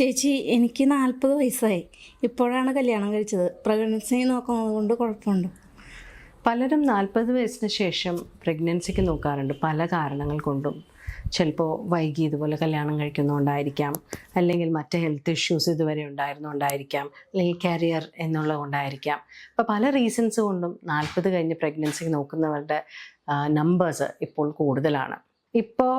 ചേച്ചി എനിക്ക് നാൽപ്പത് വയസ്സായി. ഇപ്പോഴാണ് കല്യാണം കഴിച്ചത്. പ്രഗ്നൻസി നോക്കുന്നത് കൊണ്ട് കുഴപ്പമുണ്ട്. പലരും നാൽപ്പത് വയസ്സിന് ശേഷം പ്രഗ്നൻസിക്ക് നോക്കാറുണ്ട്. പല കാരണങ്ങൾ കൊണ്ടും. ചിലപ്പോൾ വൈകി ഇതുപോലെ കല്യാണം കഴിക്കുന്നതുകൊണ്ടായിരിക്കാം അല്ലെങ്കിൽ മറ്റ് ഹെൽത്ത് ഇഷ്യൂസ് ഇതുവരെ ഉണ്ടായിരുന്നുകൊണ്ടായിരിക്കാം അല്ലെങ്കിൽ കരിയർ എന്നുള്ളത് കൊണ്ടായിരിക്കാം അപ്പോൾ പല റീസൺസ് കൊണ്ടും നാൽപ്പത് കഴിഞ്ഞ് പ്രഗ്നൻസിക്ക് നോക്കുന്നവരുടെ നമ്പേഴ്സ് ഇപ്പോൾ കൂടുതലാണ്. ഇപ്പോൾ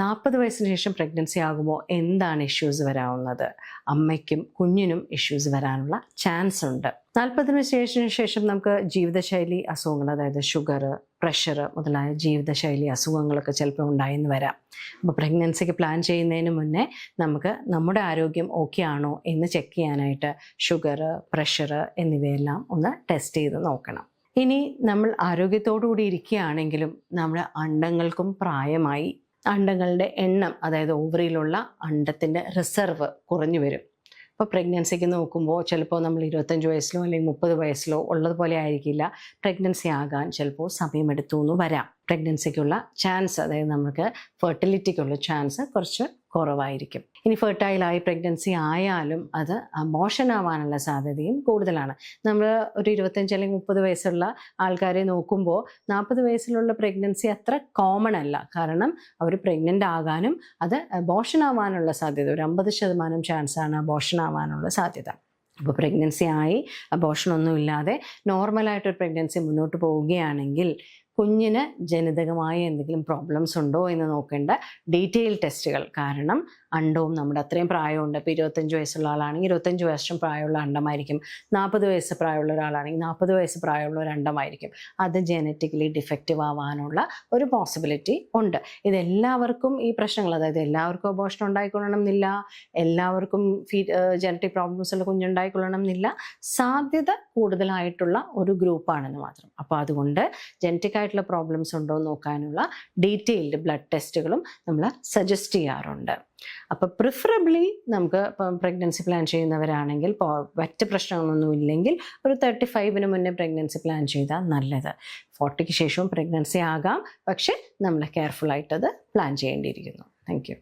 നാൽപ്പത് വയസ്സിന് ശേഷം പ്രഗ്നൻസി ആകുമ്പോൾ എന്താണ് ഇഷ്യൂസ് വരാവുന്നത്? അമ്മയ്ക്കും കുഞ്ഞിനും ഇഷ്യൂസ് വരാനുള്ള ചാൻസ് ഉണ്ട്. നാൽപ്പതിന് ശേഷം ശേഷം നമുക്ക് ജീവിതശൈലി അസുഖങ്ങൾ അതായത് ഷുഗർ പ്രഷർ മുതലായ ജീവിതശൈലി അസുഖങ്ങളൊക്കെ ചിലപ്പോൾ ഉണ്ടായെന്ന് വരാം. അപ്പോൾ പ്രഗ്നൻസിക്ക് പ്ലാൻ ചെയ്യുന്നതിന് മുന്നേ നമുക്ക് നമ്മുടെ ആരോഗ്യം ഓക്കെ ആണോ എന്ന് ചെക്ക് ചെയ്യാനായിട്ട് ഷുഗർ പ്രഷർ എന്നിവയെല്ലാം ഒന്ന് ടെസ്റ്റ് ചെയ്ത് നോക്കണം. ഇനി നമ്മൾ ആരോഗ്യത്തോടു കൂടി ഇരിക്കുകയാണെങ്കിലും നമ്മുടെ അണ്ടങ്ങൾക്കും പ്രായമായി അണ്ടങ്ങളുടെ എണ്ണം അതായത് ഓവറിയിലുള്ള അണ്ടത്തിന്റെ റിസർവ് കുറഞ്ഞു വരും. ഇപ്പോൾ പ്രഗ്നൻസിക്ക് നോക്കുമ്പോൾ ചിലപ്പോൾ നമ്മൾ ഇരുപത്തഞ്ച് വയസ്സിലോ അല്ലെങ്കിൽ മുപ്പത് വയസ്സിലോ ഉള്ളതുപോലെ ആയിരിക്കില്ല. പ്രഗ്നൻസി ആകാൻ ചിലപ്പോൾ സമയമെടുത്തു എന്ന് വരാം. പ്രഗ്നൻസിക്കുള്ള ചാൻസ് അതായത് നമുക്ക് ഫെർട്ടിലിറ്റിക്കുള്ള ചാൻസ് കുറച്ച് കുറവായിരിക്കും. ഇനി ഫെർട്ടൈലായി പ്രഗ്നൻസി ആയാലും അത് മോഷനാവാനുള്ള സാധ്യതയും കൂടുതലാണ്. നമ്മൾ ഒരു ഇരുപത്തഞ്ച് അല്ലെങ്കിൽ മുപ്പത് വയസ്സുള്ള ആൾക്കാരെ നോക്കുമ്പോൾ നാൽപ്പത് വയസ്സിലുള്ള പ്രഗ്നൻസി അത്ര കോമൺ അല്ല. കാരണം അവർ പ്രഗ്നന്റ് ആകാനും അത് അബോഷൻ ആവാനുള്ള സാധ്യത ഒരു അമ്പത് ശതമാനം ചാൻസാണ് അബോഷൻ ആവാനുള്ള സാധ്യത. അപ്പോൾ പ്രഗ്നൻസി ആയി അബോഷനൊന്നുമില്ലാതെ നോർമലായിട്ടൊരു പ്രഗ്നൻസി മുന്നോട്ട് പോവുകയാണെങ്കിൽ കുഞ്ഞിന് ജനിതകമായ എന്തെങ്കിലും പ്രോബ്ലംസ് ഉണ്ടോ എന്ന് നോക്കേണ്ട ഡീറ്റെയിൽ ടെസ്റ്റുകൾ കാരണം അണ്ടവും നമ്മുടെ അത്രയും പ്രായമുണ്ട്. ഇപ്പോൾ ഇരുപത്തഞ്ച് വയസ്സുള്ള ആളാണെങ്കിൽ ഇരുപത്തഞ്ച് വർഷം പ്രായമുള്ള അണ്ടമായിരിക്കും. നാൽപ്പത് വയസ്സ് പ്രായമുള്ള ഒരാളാണെങ്കിൽ നാൽപ്പത് വയസ്സ് പ്രായമുള്ള ഒരു അണ്ടമായിരിക്കും. അത് ജനറ്റിക്കലി ഡിഫക്റ്റീവ് ആവാനുള്ള ഒരു പോസിബിലിറ്റി ഉണ്ട്. ഇതെല്ലാവർക്കും ഈ പ്രശ്നങ്ങൾ അതായത് എല്ലാവർക്കും അബോഷൻ ഉണ്ടായിക്കൊള്ളണം എന്നില്ല എല്ലാവർക്കും ഫീ ജനറ്റിക് പ്രോബ്ലംസ് ഉള്ള കുഞ്ഞുണ്ടായിക്കൊള്ളണം എന്നില്ല സാധ്യത കൂടുതലായിട്ടുള്ള ഒരു ഗ്രൂപ്പാണെന്ന് മാത്രം. അപ്പോൾ അതുകൊണ്ട് ജനറ്റിക് ആയിട്ടുള്ള പ്രോബ്ലംസ് ഉണ്ടോ എന്ന് നോക്കാനുള്ള ഡീറ്റെയിൽഡ് ബ്ലഡ് ടെസ്റ്റുകളും നമ്മൾ സജസ്റ്റ് ചെയ്യാറുണ്ട്. അപ്പോൾ പ്രിഫറബ്ലി നമുക്ക് ഇപ്പം പ്രഗ്നൻസി പ്ലാൻ ചെയ്യുന്നവരാണെങ്കിൽ മറ്റ് പ്രശ്നങ്ങളൊന്നും ഇല്ലെങ്കിൽ ഒരു തേർട്ടി ഫൈവിന് മുന്നേ പ്രഗ്നൻസി പ്ലാൻ ചെയ്താൽ നല്ലത്. ഫോർട്ടിക്ക് ശേഷവും പ്രഗ്നൻസി ആകാം. പക്ഷേ നമ്മൾ കെയർഫുൾ കെയർഫുള്ളായിട്ടത് പ്ലാൻ ചെയ്യേണ്ടിയിരിക്കുന്നു. താങ്ക്